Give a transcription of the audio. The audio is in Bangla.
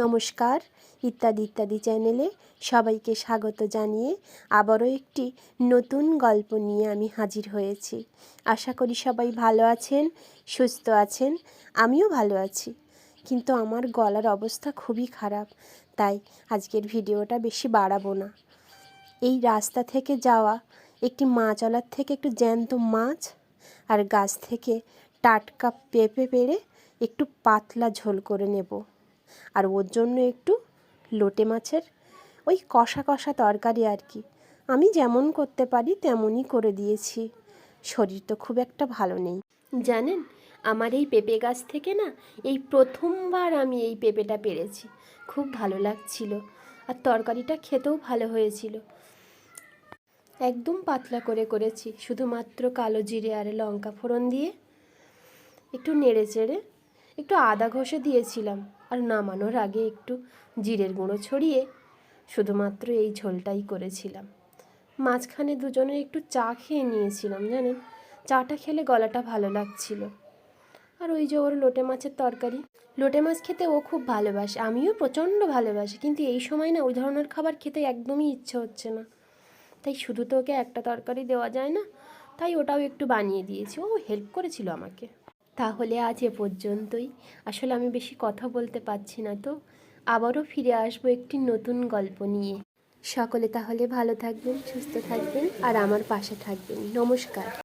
নমস্কার, ইত্যাদি ইত্যাদি চ্যানেলে সবাইকে স্বাগত জানিয়ে আবারও একটি নতুন গল্প নিয়ে আমি হাজির হয়েছি। আশা করি সবাই ভালো আছেন, সুস্থ আছেন, আমিও ভালো আছি। কিন্তু আমার গলার অবস্থা খুবই খারাপ, তাই আজকের ভিডিওটা বেশি বাড়াবো না। এই রাস্তা থেকে যাওয়া, একটি মাছওয়ালার থেকে একটু জ্যান্ত মাছ আর গাছ থেকে টাটকা পেঁপে পেড়ে একটু পাতলা ঝোল করে নেব। আর ওর জন্য একটু লোটে মাছের ওই কষা কষা তরকারি আর কি। আমি যেমন করতে পারি তেমনই করে দিয়েছি। শরীর তো খুব একটা ভালো নেই। জানেন, আমার এই পেঁপে গাছ থেকে না এই প্রথমবার আমি এই পেঁপেটা পেরেছি। খুব ভালো লাগছিল আর তরকারিটা খেতেও ভালো হয়েছিল। একদম পাতলা করে করেছি, শুধুমাত্র কালো জিরে আর লঙ্কা ফোড়ন দিয়ে একটু নেড়ে চেড়ে একটু আদা ঘষে দিয়েছিলাম আর নামানোর আগে একটু জিরের গুঁড়ো ছড়িয়ে শুধুমাত্র এই ঝোলটাই করেছিলাম। মাঝখানে দুজনে একটু চা খেয়ে নিয়েছিলাম, জানেন? চাটা খেলে গলাটা ভালো লাগছিল। আর ওই যে ওর লোটে মাছের তরকারি। লোটে মাছ খেতে ও খুব ভালোবাসে, আমিও প্রচণ্ড ভালোবাসি, কিন্তু এই সময় না ওই ধরনের খাবার খেতে একদমই ইচ্ছে হচ্ছে না। তাই শুধু তো ওকে একটা তরকারি দেওয়া যায় না, তাই ওটাও একটু বানিয়ে দিয়েছি, ও হেল্প করেছিল আমাকে। তাহলে আজ এ পর্যন্তই। আসলে আমি বেশি কথা বলতে পারছি না তো। আবারও ফিরে আসব একটি নতুন গল্প নিয়ে। সকলে তাহলে ভালো থাকবেন, সুস্থ থাকবেন, আর আমার পাশে থাকবেন। নমস্কার।